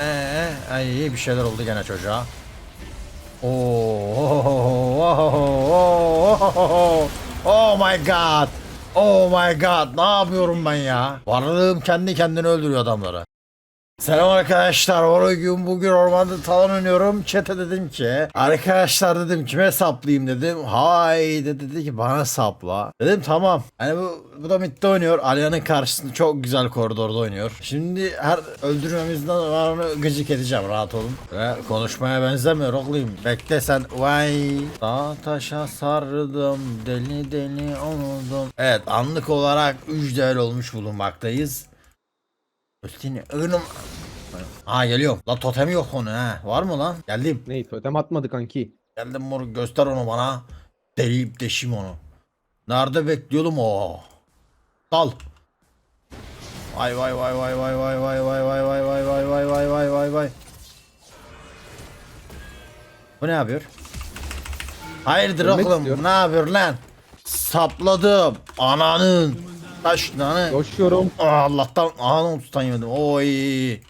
Ee, ay bir şeyler oldu gene çocuğa. Oo, oh, oh, oh, oh, oh my god. Oh my god. Ne yapıyorum ben ya? Varlığım kendi kendini öldürüyor adamları. Selam arkadaşlar. Bugün bugün ormanda talan oynuyorum. Çete dedim ki arkadaşlar dedim kime saplayayım dedim. Hay dedi, ki bana sapla. Dedim tamam. Hani bu, bu da midde oynuyor. Alia'nın karşısında çok güzel koridorda oynuyor. Şimdi her öldürmemizden onu gıcık edeceğim rahat olun. Ve konuşmaya benzemiyor oğlum. Bekle sen. Vay. Dağ taşa sardım. Deli deli oldum. Evet anlık olarak 3 değer olmuş bulunmaktayız. Üstüne ığınım. Ha geliyorum. La totemi yok onu ha. Var mı lan? Geldim. Ney totem atmadı kanki. Geldim mor göster onu bana. Deliyip deşim onu. Nerede bekliyordum o? Dal. Vay vay vay vay vay vay vay vay vay vay vay vay vay vay vay vay vay. Bu ne yapıyor? Hayırdır Ölmek oğlum istiyor. ne yapıyor lan? Sapladım ananın. Taşlarını. Koşuyorum. Aa, Allah'tan anam tutan yemedim. Oy.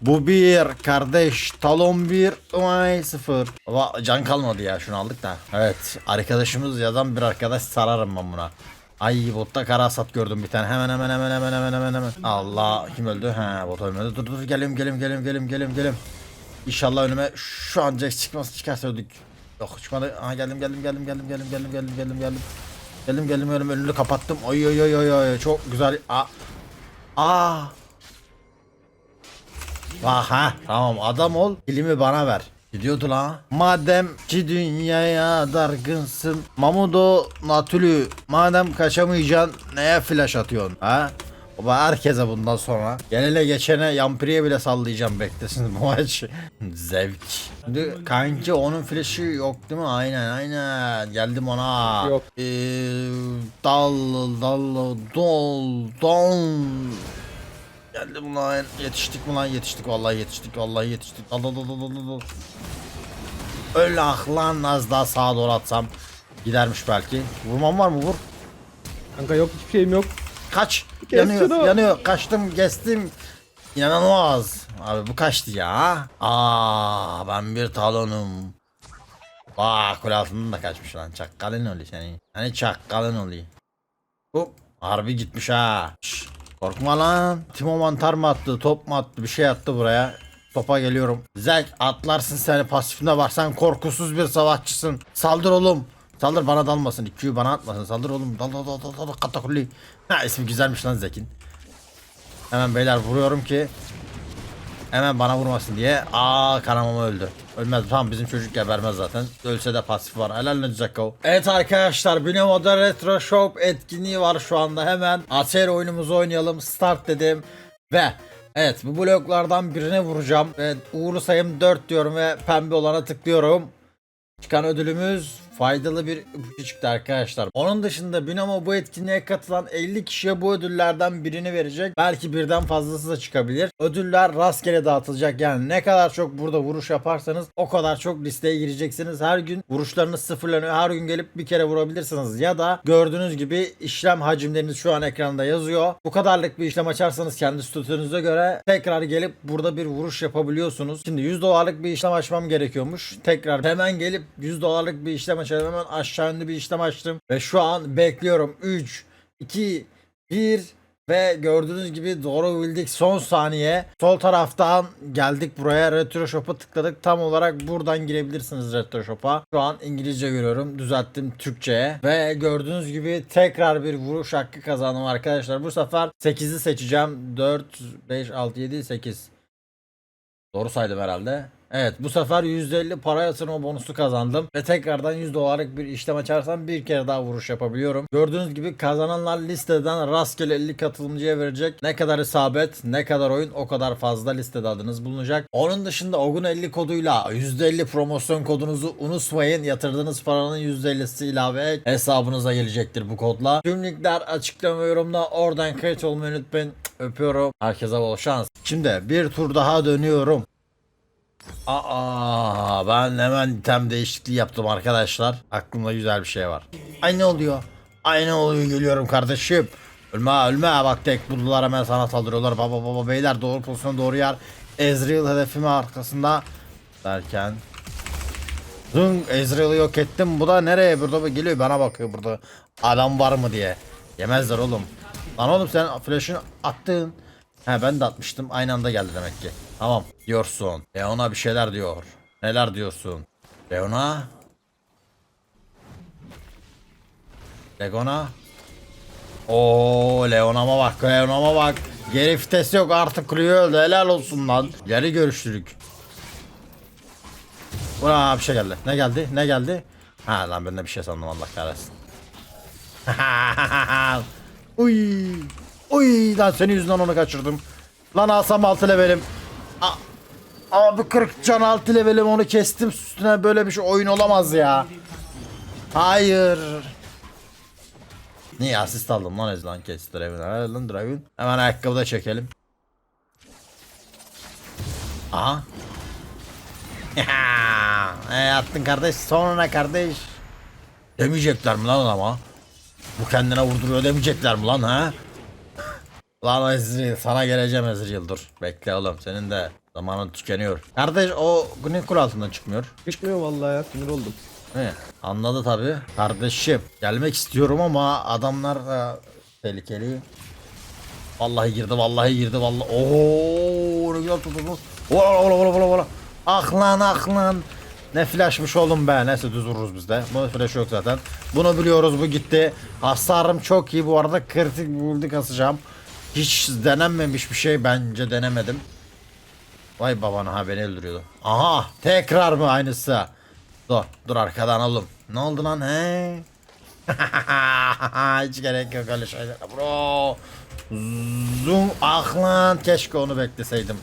Bu bir kardeş. Talon bir. Vay sıfır. Baba can kalmadı ya şunu aldık da. Evet arkadaşımız yazan bir arkadaş sararım ben buna. Ay botta karasat gördüm bir tane. Hemen hemen hemen hemen hemen hemen hemen. Allah kim öldü? He bot ölmedi. Dur dur gelim gelim gelim gelim gelim gelim. İnşallah önüme şu an Jax çıkması çıkarsa öldük. Yok çıkmadı. Aha geldim geldim geldim geldim geldim geldim geldim geldim geldim. Geldim geldim önüm önünü kapattım. Oy oy oy oy oy çok güzel. Aa. Aa. Bak ha tamam adam ol kilimi bana ver. Gidiyordu lan. Madem ki dünyaya dargınsın Mamudo Natülü Madem kaçamayacaksın neye flash atıyorsun ha? Baba herkese bundan sonra Gelene geçene yampiriye bile sallayacağım beklesin bu maç Zevk Şimdi kanki onun flash'ı yok değil mi? Aynen aynen geldim ona Yok. ee, Dal dal dol don Geldim lan yetiştik mi lan yetiştik vallahi yetiştik vallahi yetiştik. Dal dal dal dal dal. Öyle ah lan az daha sağa doğru atsam gidermiş belki. Vurmam var mı vur. Kanka yok hiçbir şeyim yok. Kaç. Kes yanıyor şunu. yanıyor kaçtım kestim. İnanılmaz. Abi bu kaçtı ya. Aa ben bir talonum. Bak altından da kaçmış lan. Çakkalın oluyor senin. Hani çakkalın oluyor. Hop. Harbi gitmiş ha. Şş, korkma lan. Timo mantar mı attı, top mu attı, bir şey attı buraya. Topa geliyorum. Zek atlarsın seni pasifine bak sen korkusuz bir savaşçısın. Saldır oğlum. Saldır bana dalmasın. İkiyi bana atmasın. Saldır oğlum. Dal dal dal dal dal katakulli. Ha ismi güzelmiş lan Zek'in. Hemen beyler vuruyorum ki Hemen bana vurmasın diye. Aa kanamama öldü. Ölmez. Tamam bizim çocuk gebermez zaten. Ölse de pasif var. Helal olsun Zeko. Evet arkadaşlar Binomo'da Retro Shop etkinliği var şu anda. Hemen Acer oyunumuzu oynayalım. Start dedim. Ve evet bu bloklardan birine vuracağım. Ve uğurlu sayım 4 diyorum ve pembe olana tıklıyorum. Çıkan ödülümüz faydalı bir ipucu çıktı arkadaşlar. Onun dışında Binomo bu etkinliğe katılan 50 kişiye bu ödüllerden birini verecek. Belki birden fazlası da çıkabilir. Ödüller rastgele dağıtılacak. Yani ne kadar çok burada vuruş yaparsanız o kadar çok listeye gireceksiniz. Her gün vuruşlarınız sıfırlanıyor. Her gün gelip bir kere vurabilirsiniz. Ya da gördüğünüz gibi işlem hacimleriniz şu an ekranda yazıyor. Bu kadarlık bir işlem açarsanız kendi statünüze göre tekrar gelip burada bir vuruş yapabiliyorsunuz. Şimdi 100 dolarlık bir işlem açmam gerekiyormuş. Tekrar hemen gelip 100 dolarlık bir işlem açalım. Hemen aşağı yönlü bir işlem açtım. Ve şu an bekliyorum. 3, 2, 1 ve gördüğünüz gibi doğru bildik son saniye. Sol taraftan geldik buraya Retro Shop'a tıkladık. Tam olarak buradan girebilirsiniz Retro Shop'a. Şu an İngilizce görüyorum. Düzelttim Türkçe'ye. Ve gördüğünüz gibi tekrar bir vuruş hakkı kazandım arkadaşlar. Bu sefer 8'i seçeceğim. 4, 5, 6, 7, 8. Doğru saydım herhalde. Evet bu sefer %50 para yatırma bonusu kazandım. Ve tekrardan 100 dolarlık bir işlem açarsam bir kere daha vuruş yapabiliyorum. Gördüğünüz gibi kazananlar listeden rastgele 50 katılımcıya verecek. Ne kadar isabet ne kadar oyun o kadar fazla listede adınız bulunacak. Onun dışında Ogun 50 koduyla %50 promosyon kodunuzu unutmayın. Yatırdığınız paranın %50'si ilave hesabınıza gelecektir bu kodla. Tüm linkler açıklama yorumda oradan kayıt olmayı unutmayın. Öpüyorum. Herkese bol şans. Şimdi bir tur daha dönüyorum. Aa ben hemen item değişikliği yaptım arkadaşlar. Aklımda güzel bir şey var. Ay ne oluyor? Ay ne oluyor geliyorum kardeşim. Ölme ölme bak tek buldular hemen sana saldırıyorlar. Baba baba beyler doğru pozisyon doğru yer. Ezreal hedefimi arkasında derken Zung Ezreal'ı yok ettim. Bu da nereye burada bu geliyor bana bakıyor burada. Adam var mı diye. Yemezler oğlum. Lan oğlum sen flash'ını attın. He ben de atmıştım. Aynı anda geldi demek ki. Tamam diyorsun. Leona bir şeyler diyor. Neler diyorsun? Leona? Legona? Oo Leona'ma bak Leona'ma bak. Geri vites yok artık Clio öldü helal olsun lan. Geri görüştürük. Buna bir şey geldi. Ne geldi? Ne geldi? Ha lan ben de bir şey sandım Allah kahretsin. Uy. Uy lan senin yüzünden onu kaçırdım. Lan alsam 6 levelim. A Abi 40 can 6 levelim onu kestim üstüne böyle bir şey oyun olamaz ya. Hayır. Niye asist aldım lan Ezlan kesti Draven. Helal lan Draven. Hemen ayakkabı da çekelim. Aha. e attın kardeş sonra kardeş. Demeyecekler mi lan ama? Bu kendine vurduruyor demeyecekler mi lan ha? Lan Ezreal sana geleceğim Ezreal dur. Bekle oğlum senin de zamanın tükeniyor. Kardeş o günün kur altından çıkmıyor. Çıkmıyor vallahi ya sinir oldum. He, anladı tabi. Kardeşim gelmek istiyorum ama adamlar da tehlikeli. Vallahi girdi vallahi girdi vallahi. Oo ne güzel tutuldu. Ola ola ola ola ola. Ah lan ah lan. Ne flashmış oğlum be. Neyse düz vururuz biz de. Bunun flash yok zaten. Bunu biliyoruz bu gitti. Hasarım çok iyi bu arada. Kritik bulduk asacağım. Hiç denenmemiş bir şey bence denemedim. Vay babana ha beni öldürüyordu. Aha tekrar mı aynısı? Dur dur arkadan oğlum. Ne oldu lan he? Hiç gerek yok öyle şeyler bro. Zoom ah lan keşke onu bekleseydim.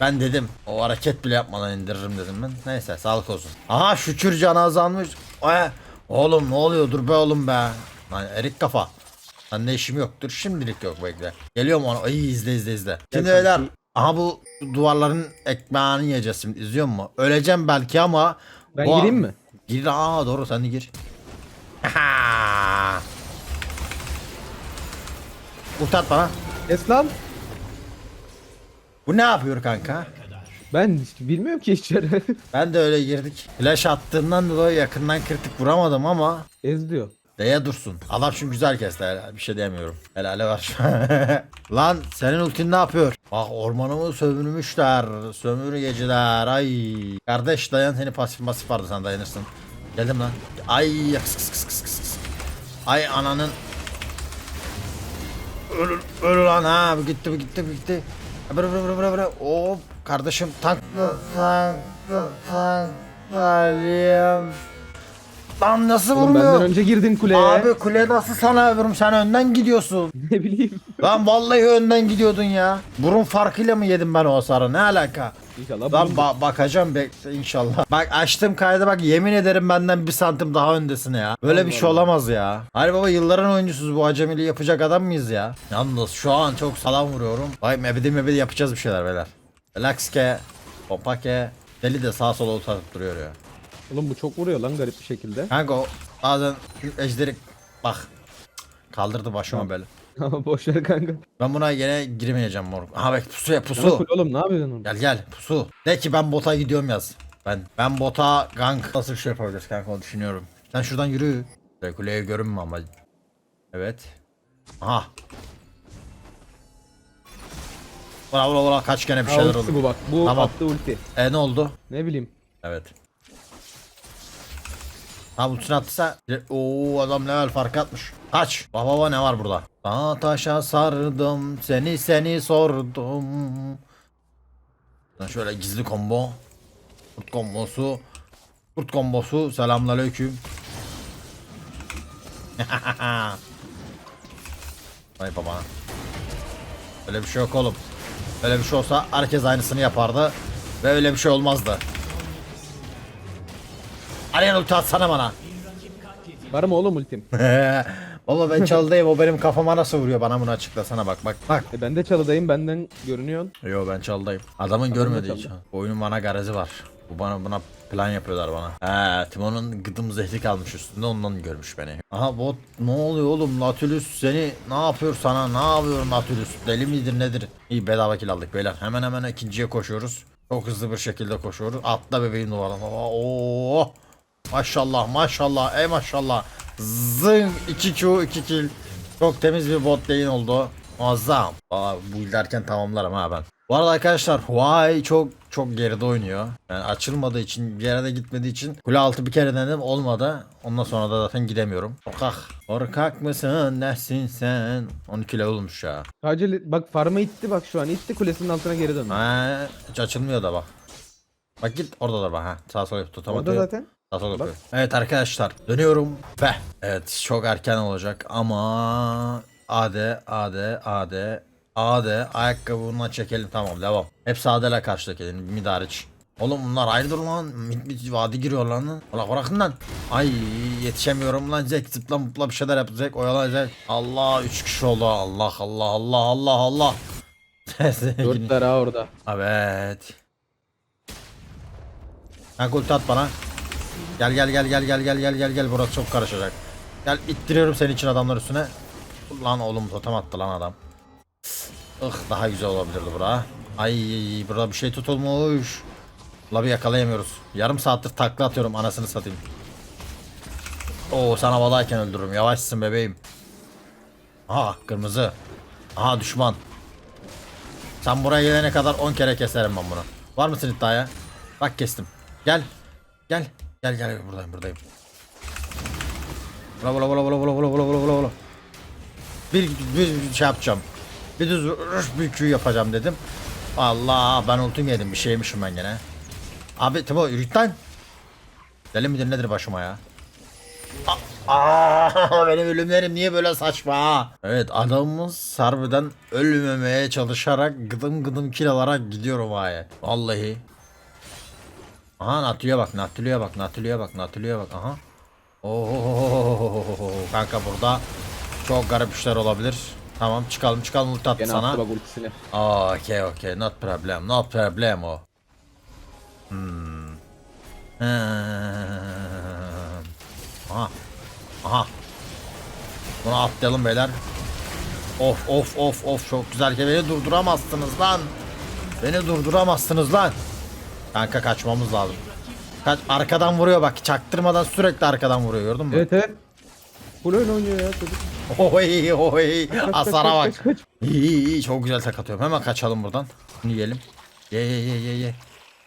Ben dedim o hareket bile yapmadan indiririm dedim ben. Neyse sağlık olsun. Aha şükür canı azalmış. Oğlum ne oluyor dur be oğlum be. Lan erik kafa. Lan ne işim yoktur şimdilik yok bekle. Geliyorum onu. Ay izle izle izle. Şimdi Gel beyler aha bu duvarların ekmeğini yiyeceğiz şimdi izliyor musun? Öleceğim belki ama. Ben bu- gireyim mi? Gir aa doğru sen de gir. Utat bana. Kes lan. Bu ne yapıyor kanka? Ben hiç bilmiyorum ki içeri. Ben de öyle girdik. Flash attığından dolayı yakından kritik vuramadım ama Ez diyor. D'ye dursun. Adam şimdi güzel kesti. Bir şey diyemiyorum. Helale var. Lan senin ultin ne yapıyor? Bak ormanımı sömürmüşler. Sömürgeciler. Ay. Kardeş dayan seni pasif pasif vardı sen dayanırsın. Geldim lan. Ay kıs kıs kıs kıs kıs. Ay ananın. Öl, öl lan ha. Bu gitti bu gitti bu gitti. Bıra bıra bıra bıra. Hop kardeşim tank. Tank. Tank. Tank. Lan nasıl Oğlum vurmuyor? benden önce girdin kuleye. Abi kule nasıl sana övürüm sen önden gidiyorsun. Ne bileyim. Lan vallahi önden gidiyordun ya. Burun farkıyla mı yedim ben o hasarı ne alaka? İnşallah Lan ba- bakacağım bekle inşallah. Bak açtım kaydı bak yemin ederim benden bir santim daha öndesin ya. Böyle bir şey olamaz ya. Hayır baba yılların oyuncusuz bu acemiliği yapacak adam mıyız ya? Yalnız şu an çok salam vuruyorum. Vay mebedi mebedi yapacağız bir şeyler beyler. Relaxke, Popake, deli de sağ sola uzatıp duruyor ya. Oğlum bu çok vuruyor lan garip bir şekilde. Kanka o bazen ejderi bak kaldırdı başıma böyle. Ama boş ver kanka. Ben buna yine girmeyeceğim moruk. Aha bak pusuya Yana pusu. kule oğlum ne yapıyorsun oğlum? Gel gel pusu. De ki ben bota gidiyorum yaz. Ben ben bota gank nasıl bir şey yapabiliriz kanka onu düşünüyorum. Sen şuradan yürü. Şöyle Kuleye görünme ama. Evet. Aha. Vura vura vura kaç gene bir şeyler ultisi oldu. bu bak. Bu Tamam. attı ulti. E ne oldu? Ne bileyim. Evet. Ha ultisini attıysa ooo adam level fark atmış. Kaç. Baba baba ne var burada? Dağ taşa sardım seni seni sordum. Şöyle gizli combo. Kurt kombosu. Kurt kombosu selamünaleyküm. Vay baba. Öyle bir şey yok oğlum. Öyle bir şey olsa herkes aynısını yapardı. Ve öyle bir şey olmazdı. Arayan ulti atsana bana. Var mı oğlum ultim? Baba ben çalıdayım o benim kafama nasıl vuruyor bana bunu açıklasana bak bak bak. E ben de çalıdayım benden görünüyorsun. Yo ben çalıdayım. Adamın görmediği çaldı. için. Oyunun bana garezi var. Bu bana buna plan yapıyorlar bana. He Timon'un gıdım zehri kalmış üstünde ondan görmüş beni. Aha bot ne oluyor oğlum Nautilus seni ne yapıyor sana ne yapıyor Nautilus deli midir nedir? İyi bedava kill aldık beyler hemen hemen ikinciye koşuyoruz. Çok hızlı bir şekilde koşuyoruz. Atla bebeğin duvarına. Oo. Maşallah maşallah ey maşallah. Zın 2 Q 2 kill. Çok temiz bir bot lane oldu. Muazzam. Aa, bu derken tamamlarım ha ben. Bu arada arkadaşlar Huawei çok çok geride oynuyor. Yani açılmadığı için bir yere de gitmediği için kule altı bir kere denedim olmadı. Ondan sonra da zaten gidemiyorum. Korkak. Korkak mısın nesin sen? 12 level olmuş ya. Sadece bak farma itti bak şu an itti kulesinin altına geri döndü. Ha, hiç açılmıyor da bak. Bak git orada da bak ha. Sağ sol Orada tutamadı. zaten. Yapıyor. Evet arkadaşlar dönüyorum ve evet çok erken olacak ama AD AD AD AD ayakkabına çekelim tamam devam. Hepsi AD ile karşıdaki mid hariç. Oğlum bunlar ayrıdır lan. Mid mid vadi giriyor lan. Ola bırakın lan. Ay yetişemiyorum lan Zek zıpla mutla bir şeyler yap Zek oyalan Zek. Allah 3 kişi oldu. Allah Allah Allah Allah Allah. Dörtler ha orada. Evet. Kanka ulti at bana. Gel gel gel gel gel gel gel gel gel burası çok karışacak. Gel ittiriyorum senin için adamlar üstüne. Lan oğlum totem attı lan adam. Ih daha güzel olabilirdi bura. Ay burada bir şey tutulmuş. La bir yakalayamıyoruz. Yarım saattir takla atıyorum anasını satayım. Oo sana havadayken öldürürüm. Yavaşsın bebeğim. Aha kırmızı. Aha düşman. Sen buraya gelene kadar 10 kere keserim ben bunu. Var mısın iddiaya? Bak kestim. Gel. Gel. Gel gel buradayım buradayım. Bula bula bula bula bula bula bula bula bula bula. Bir, bir şey yapacağım. Bir düz bir Q yapacağım dedim. Allah ben ultim yedim bir şeymişim ben gene. Abi Timo yürüt lan. Deli midir nedir başıma ya? Aa, benim ölümlerim niye böyle saçma? Evet adamımız harbiden ölmemeye çalışarak gıdım gıdım kill alarak gidiyor o vay. Vallahi. Aha Natüly'e bak Natüly'e bak Natüly'e bak Natüly'e bak aha. Oo kanka burada çok garip işler olabilir. Tamam çıkalım çıkalım ulti attı Gene sana. attı bak ultisini. Okay okay not problem not problem o. Hmm. Hmm. Aha. Aha. Bunu atlayalım beyler. Of of of of çok güzel ki beni durduramazsınız lan. Beni durduramazsınız lan. Kanka kaçmamız lazım. Kaç arkadan vuruyor bak çaktırmadan sürekli arkadan vuruyor gördün mü? Evet evet. Full oyun oynuyor ya çocuk. Oy oy Kaç, kaç, asara kaç, bak. kaç, kaç. İyi iyi iyi çok güzel tek atıyorum. Hemen kaçalım buradan. Bunu yiyelim. Ye ye ye ye ye.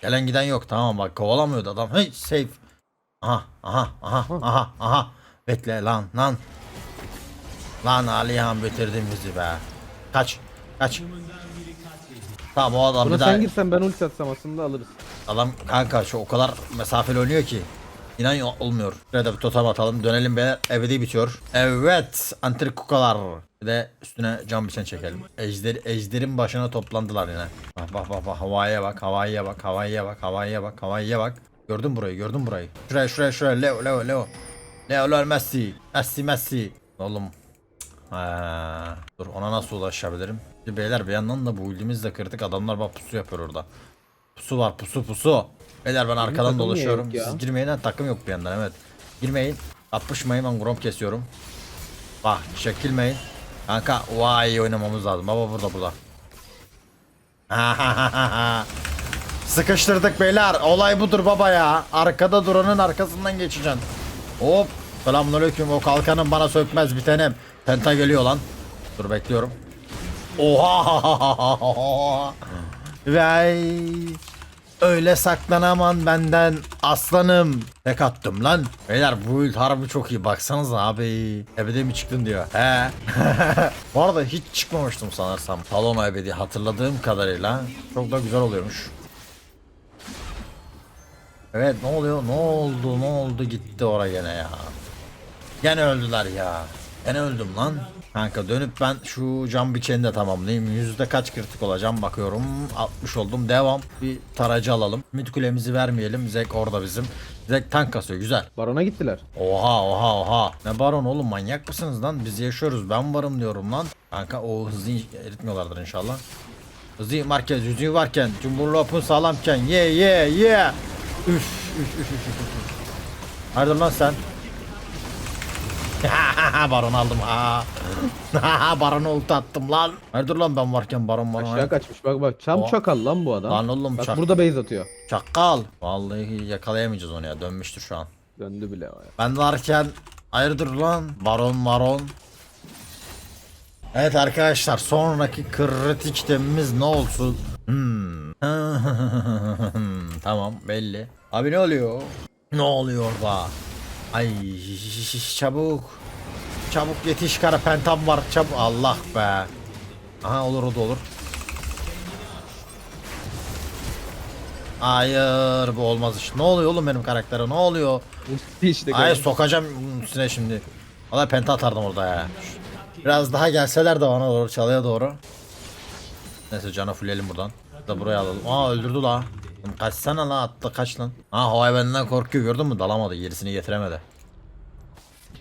Gelen giden yok tamam bak kovalamıyordu adam. Hey safe. Aha aha aha aha aha. Bekle lan lan. Lan Alihan bitirdin bizi be. Kaç kaç. Tamam o adam Buna bir daha sen girsen ben ulti atsam aslında alırız. adam kanka şu o kadar mesafeli oynuyor ki. İnan yo- olmuyor. Şuraya da bir totem atalım. Dönelim beyler. Ebedi bitiyor. Evet. Antrik kukalar. Bir de üstüne cam biçen çekelim. Ejder, ejderin başına toplandılar yine. Bak bak bak bak. Havaiye bak. Havaiye bak. Havaiye bak. Havaiye bak. Havaiye bak. Gördün burayı. Gördün burayı. Şuraya şuraya şuraya. Leo Leo Leo. Leo Leo Messi. Messi Messi. Oğlum. Ha, dur ona nasıl ulaşabilirim? Şimdi beyler bir yandan da bu ultimizi de kırdık. Adamlar bak pusu yapıyor orada. Pusu var pusu pusu. Beyler ben arkadan dolaşıyorum. Siz girmeyin ha takım yok bir yandan evet. Girmeyin. Atışmayın ben grom kesiyorum. Bak çekilmeyin. Kanka vay oynamamız lazım. Baba burada burada. Sıkıştırdık beyler. Olay budur baba ya. Arkada duranın arkasından geçeceksin. Hop. Selamünaleyküm. O kalkanın bana sökmez bir tanem. Penta geliyor lan. Dur bekliyorum. Oha. Vay. Öyle saklanamam benden aslanım. Tek attım lan. Beyler bu build harbi çok iyi. Baksanıza abi. Ebedi mi çıktın diyor. He. bu arada hiç çıkmamıştım sanırsam. Talon ebedi hatırladığım kadarıyla. Çok da güzel oluyormuş. Evet ne oluyor? Ne oldu? Ne oldu? Gitti oraya gene ya. Gene öldüler ya. Gene öldüm lan. Kanka dönüp ben şu cam biçeni de tamamlayayım. Yüzde kaç kritik olacağım bakıyorum. 60 oldum. Devam. Bir taracı alalım. Mid kulemizi vermeyelim. Zek orada bizim. Zek tank kasıyor. Güzel. Barona gittiler. Oha oha oha. Ne baron oğlum manyak mısınız lan? Biz yaşıyoruz. Ben varım diyorum lan. Kanka o hızlı eritmiyorlardır inşallah. Hızlı merkez yüzüğü varken, cumhurlopun sağlamken ye ye ye. Üf üf üf üf üf. Hayırdır lan sen? baron aldım ha. Baron ulti attım lan. Hayırdır lan ben varken baron bana. Aşağı kaçmış bak bak. Çam O- çakal lan bu adam. Lan oğlum Bak çak- burada base atıyor. Çakal. Vallahi yakalayamayacağız onu ya. Dönmüştür şu an. Döndü bile o ya. Ben varken hayırdır lan baron baron. Evet arkadaşlar sonraki kritik temimiz ne olsun? Hmm. tamam belli. Abi ne oluyor? Ne oluyor da? Ay çabuk. Çabuk yetiş kara pentam var çabuk. Allah be. Aha olur o da olur. Hayır bu olmaz iş. Ne oluyor oğlum benim karaktere ne oluyor? işte Ay gel. sokacağım üstüne şimdi. Valla penta atardım orada ya. Biraz daha gelseler de bana doğru çalıya doğru. Neyse canı fulleyelim buradan. Da buraya alalım. Aa öldürdü la. Oğlum Kaçsana la atla kaç lan. Ha havaya benden korkuyor gördün mü dalamadı gerisini getiremedi.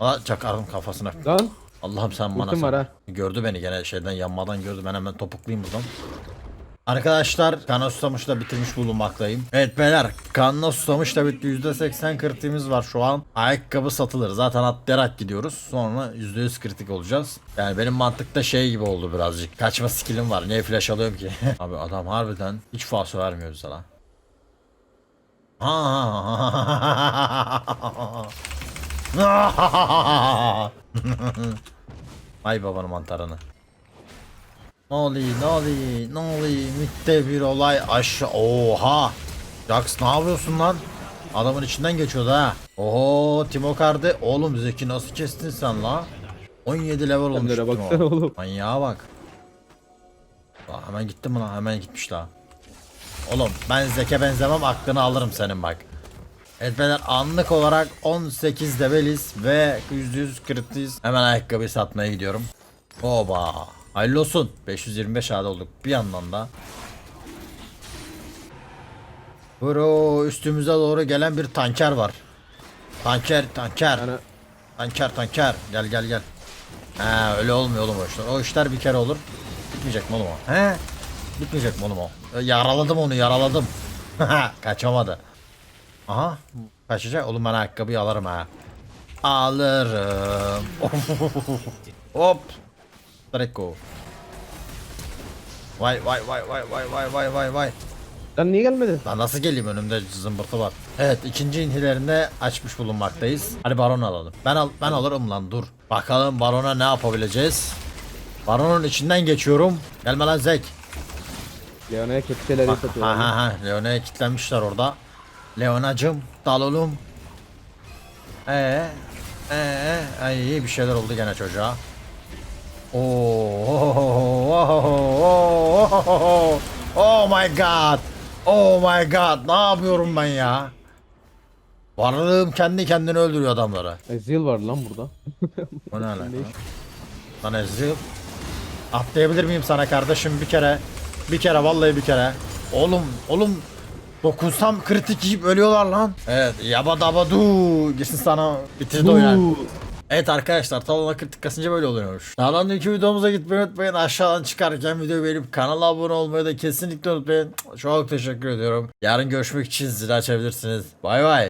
Valla çakardım kafasına. Lan Allah'ım sen bana Ultim sen- ha. Gördü beni gene şeyden yanmadan gördü ben hemen topuklayayım buradan. Arkadaşlar kanal susamış da bitirmiş bulunmaktayım. Evet beyler kanal susamış da bitti %80 kritiğimiz var şu an. Ayakkabı satılır zaten atlayarak gidiyoruz. Sonra %100 kritik olacağız. Yani benim mantıkta şey gibi oldu birazcık. Kaçma skillim var niye flash alıyorum ki? Abi adam harbiden hiç falso vermiyor bize lan. Ay babanın mantarını. Ne oluyor ne oluyor ne oluyor? Mitte bir olay aşağı oha! Jax ne yapıyorsun lan? Adamın içinden geçiyordu ha. Oho Timo Kardı oğlum Zeki nasıl kestin sen la? 17 level olmuş Timo. baksana oğlum. Manyağa bak. Aa, hemen gitti mi lan hemen gitmiş la Oğlum ben Zek'e benzemem aklını alırım senin bak Evet beyler anlık olarak 18 leveliz ve %100 kritiz. Hemen ayakkabıyı satmaya gidiyorum. Oba. Hayırlı olsun. 525 adet olduk bir yandan da. Bro üstümüze doğru gelen bir tanker var. Tanker tanker. Yani Tanker tanker. Gel gel gel. He öyle olmuyor oğlum o işler. O işler bir kere olur. Bitmeyecek mi oğlum o? He? Bitmeyecek mi oğlum o? Yaraladım onu yaraladım. Kaçamadı. Aha. Kaçacak. Oğlum ben ayakkabıyı alırım ha. Alırım. Hop. Draco. Vay vay vay vay vay vay vay vay vay. Lan niye gelmedi? Lan nasıl geleyim önümde zımbırtı var. Evet ikinci inhilerinde açmış bulunmaktayız. Hadi baron alalım. Ben al ben alırım lan dur. Bakalım barona ne yapabileceğiz. Baronun içinden geçiyorum. Gelme lan Zek. Leona'ya kepçeleri satıyor. Ha ha ha. Leona'ya kilitlenmişler orada. Leona'cım dal oğlum. Ee, ee, ay iyi bir şeyler oldu gene çocuğa. Oo, oh, oh, oh, oh, oh, my god. Oh my god. Ne yapıyorum ben ya? Varlığım kendi kendini öldürüyor adamları. Ezreal var lan burada. O ne alaka? Lan Ezreal. Atlayabilir miyim sana kardeşim bir kere? Bir kere vallahi bir kere. Oğlum oğlum dokunsam kritik yiyip ölüyorlar lan. Evet yaba daba du girsin sana bitirdi oyunu. Evet arkadaşlar talona kritik kasınca böyle oluyormuş. Daha önceki videomuza gitmeyi unutmayın. Aşağıdan çıkarken videoyu beğenip kanala abone olmayı da kesinlikle unutmayın. Çok teşekkür ediyorum. Yarın görüşmek için zil açabilirsiniz. Bay bay.